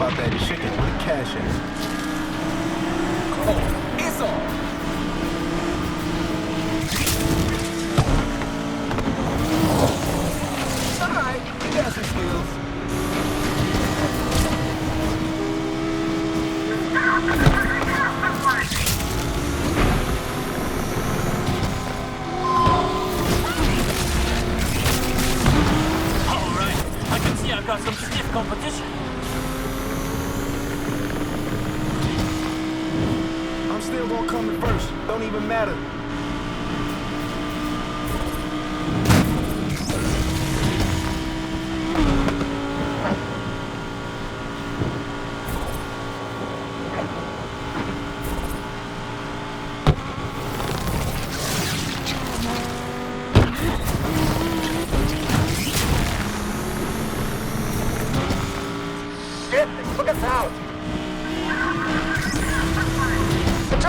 fried chicken with cash app. Oh, it's on. I can see I've got some stiff competition. Still gonna come in first. Don't even matter. They us out.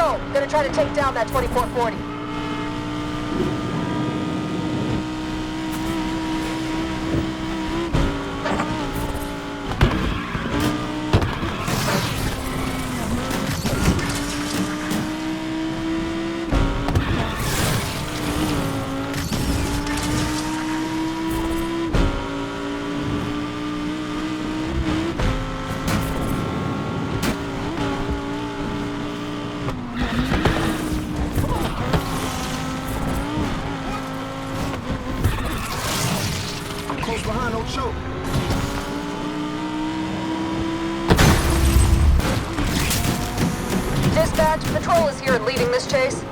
Gonna try to take down that 2440. Behind, don't choke. Dispatch, Patrol is here and leading this chase.